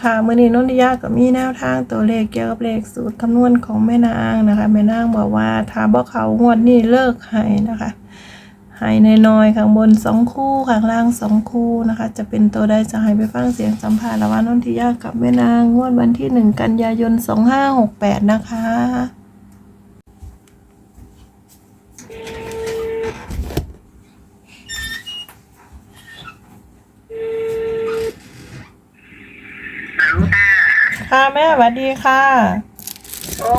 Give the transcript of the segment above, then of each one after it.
ค่ะมื่อนี้นนทิยาก็มีแนวทางตัวเลขเกี่ยวกับเลขสูตรคำนวณของแม่นางนะคะ แม่นางบอกว่าถ้าบ่เขางวดนี้เลิกให้นะคะให้ในน้อยข้างบนสองคู่ข้างล่างสองคู่นะคะ จะเป็นตัวใดจะให้ไปฟังเสียงสัมภาษณ์ระหว่างนนทิยากับแม่นางงวดวันที่หนึ่งกันยายนสองห้าหกแปดนะคะ หลังตา ค่ะแม่สวัสดีค่ะ โอ้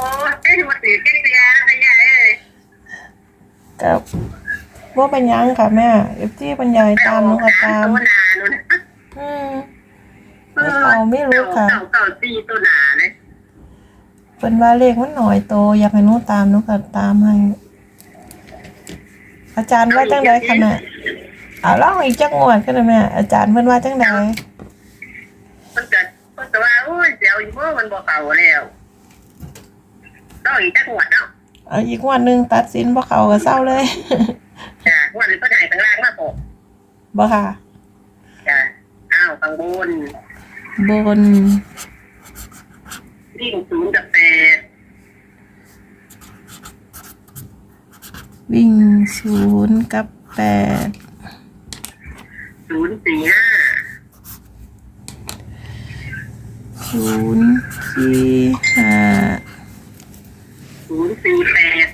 เต้นมาถือเต้นเบียร์ขยายเลยกับว่าเป็นหยังค่ะแม่เอฟที่บรรยายตามน้องก็ตามตัวหนานู่นอืมเอาไม่รู้ค่ะเก่าเก่าตีตัวหนาเลยเป็นว่าเลขมันหน่อยโต อยากให้หนูตามหนูก็ตามให้ อาจารย์ว่าจังไดคะแม่เอาเล่าอีกจักงวดก็ได้แม่อาจารย์เพิ่นว่าจังได มันเกิดมันแต่ว่าโอ้ยเดี๋ยวอีกเมื่อมันบ่เก่าแล้วต้องอีกจักหวดเนาะเอาอีกงวดหนึงตัดสินบ่เข้าก็เศร้าเลย จ้ะหวดนี้ก็ถ่ายทางล่างมาปกบ่ค่ะ จ้ะอ้าวข้างบนบนวิ่งศูนย์กับแปดวิ่งศูนย์กับแปดศูนย์สี่ห้า ศูนย์สี่ห้าศูนย์สี่แปด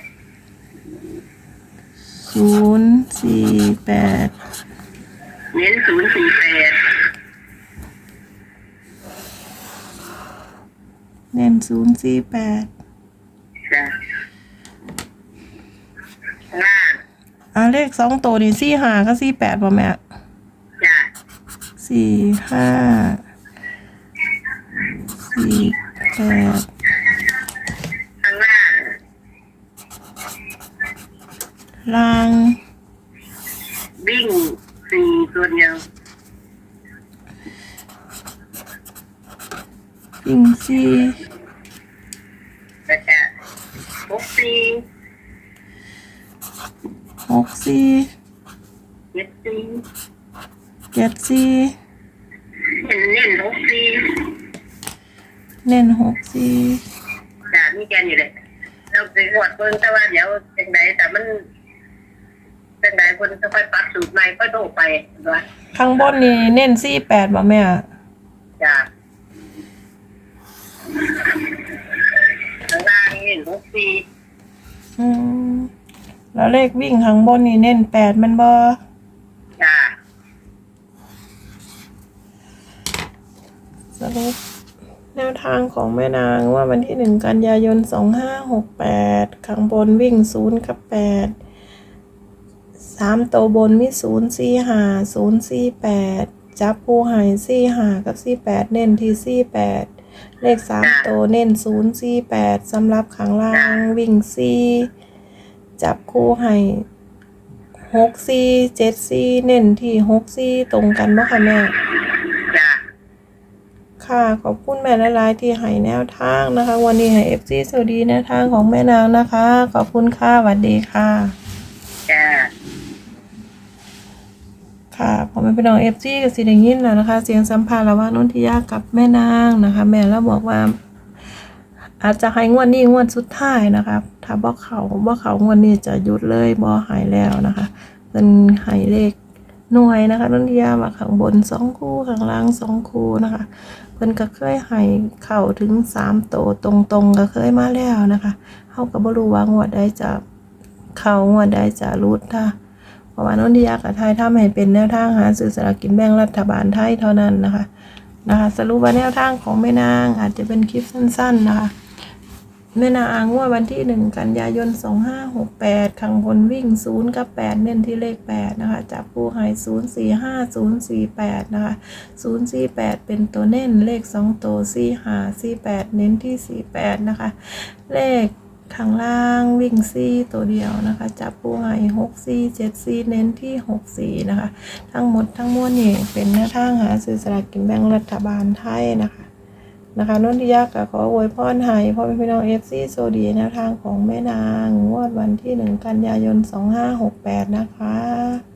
ศูนย์สี่แปดเน้นศูนย์สี่แปดเน้นศูนย์สี่แปดจ้ะข้างล่างอ่าเลขสองตัวนี่สี่ห้าก็สี่แปดป่ะแม่จ้ะสี่ห้าสี่ แปดข้างล่างล่างวิ่งสี่ตัวเดียววิ่งสี่แล้วก็หกสี่หกสี่เจ็ดสี่เจ็ดสี่เน้นเน้นหกสี่ เน้นหกสี่จ้ะมีแกนอยู่เลยเราไปหวดเบิ่งแต่ว่าเดี๋ยวเป็นไดแต่มันเป็นไดคนจะค่อยปรับสูตรใหม่ค่อยโตไปว่าข้างบนนี่เน้นสี่แปดป่ะแม่ จ้ะข้างล่างเน้นหกสี่อืมแล้วเลขวิ่งข้างบนนี่เน้นแปดแมันบ่จ้ะสรุป แนวทางของแม่นางว่าวันที่หนึ่งกันยายนสองห้าหกแปดข้างบนวิ่งศูนย์กับแปดสามตัวบนมีศูนย์สี่ห้าศูนย์สี่แปดจับผู้หายสี่ห้ากับสี่แปดเน้นที่สี่แปดเลขสามตัวเน้นศูนย์สี่แปดสำหรับข้างล่างวิ่งสี่จับคู่ให้หกสี่เจ็ดสี่เน้นที่หกสี่ตรงกันบ่คะแม่ ค่ะ ขอบคุณแม่ละลายๆที่ให้แนวทางนะคะ วันนี้ให้เอฟซีสวัสดีแนวทางของแม่นางนะคะ ขอบคุณค่ะสวัสดีค่ะ จ้ะค่ะผมเป็นพี่น้องเอฟซีกับสีแดงยินแล้วนะคะ เสียงสัมภาษณ์ระหว่างนนทิยากับแม่นางนะคะ แม่แล้วบอกว่า อาจจะให้งวดนี้งวดสุดท้ายนะคะถ้าบ่เขาบ่เขางวดนี้จะหยุดเลยบ่หายแล้วนะคะเป็นใหายเลข หน่วยนะคะนนทิยาว่าข้างบนสองคู่ข้างล่างสองคู่นะคะ เพิ่นก็เคยให้เข่าถึงสามโตวตรงๆก็เคยมาแล้วนะคะเฮาก็บ่รู้ว่างวดใดจะเข้างวดใดจะรุดค่ะเพราะว่านนทิยากับไทยทำให้เป็นแนวทางหาซื้อสลากกินแบ่งรัฐบาลไทยเท่านั้นนะคะนะคะสรุปว่าแนวทางของแม่นางอาจจะเป็นคลิปสั้น ๆ นะคะ แม่นางงวดวันที่หนึ่งกันยายนสองห้าหกแปดขังบนวิ่งศูนย์กับแปดเน้นที่เลขแปดนะคะ จับผู้หายศูนย์สี่ห้าศูนย์สี่แปดนะคะศูนย์สี่แปดเป็นตัวเน้นเลขสองตัวสี่ห้าสี่แปดเน้นที่สี่แปดนะคะ เลขข้างล่างวิ่งซี่ตัวเดียวนะคะ จับผู้หายหกซี่เจ็ดซี่เน้นที่หกสี่นะคะ ทั้งหมดทั้งมวลนี่เป็นแนวทางหาซื้อสลากกินแบ่งรัฐบาลไทยนะคะ นะคะนนทิยาก็ขออวยพรให้พ่อแม่พี่น้องเอฟซีโซดีแนวทางของแม่นางงวดวันที่หนึ่งกันยายน 2568 นะคะ